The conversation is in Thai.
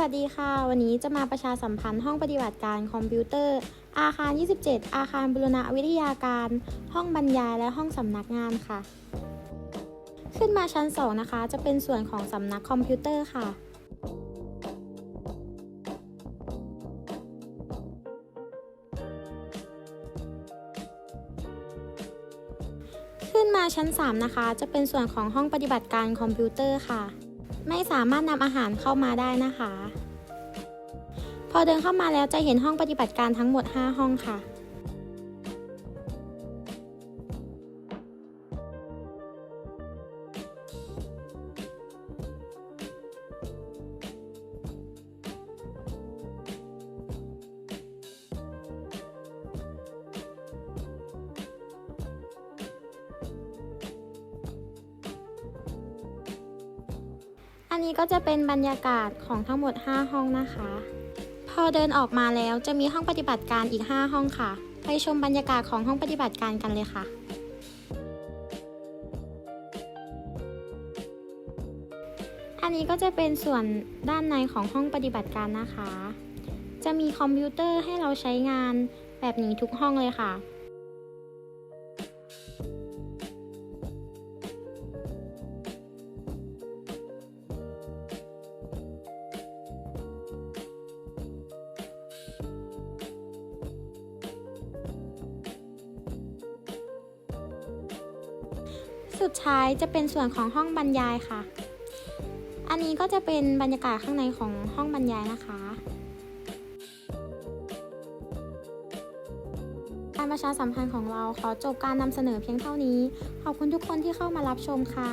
วัสดีค่ะ วันนี้จะมาประชาสัมพันธ์ห้องปฏิบัติการคอมพิวเตอร์ อาคาร 27 อาคารบุรณวิทยาการ ห้องบรรยายและห้องสำนักงานค่ะ ขึ้นมาชั้น 2 นะคะ จะเป็นส่วนของสำนักคอมพิวเตอร์ค่ะ ขึ้นมาชั้น 3 นะคะ จะเป็นส่วนของห้องปฏิบัติการคอมพิวเตอร์ค่ะ ไม่สามารถนำอาหารเข้ามาได้นะคะ พอเดินเข้ามาแล้วจะเห็นห้องปฏิบัติการทั้งหมด 5 ห้องค่ะ อันนี้ก็จะเป็นบรรยากาศของทั้งหมด 5 ห้องนะคะ พอเดินออกมาแล้วจะมีห้องปฏิบัติการอีก 5 ห้องค่ะ ไปชมบรรยากาศของห้องปฏิบัติการกันเลยค่ะ อันนี้ก็จะเป็นส่วนด้านในของห้องปฏิบัติการนะคะ จะมีคอมพิวเตอร์ให้เราใช้งานแบบนี้ทุกห้องเลยค่ะ สุดท้ายจะเป็นส่วนของห้องบรรยายค่ะ อันนี้ก็จะเป็นบรรยากาศข้างในของห้องบรรยายนะคะ การประชาสัมพันธ์ของเราขอจบการนำเสนอเพียงเท่านี้ ขอบคุณทุกคนที่เข้ามารับชมค่ะ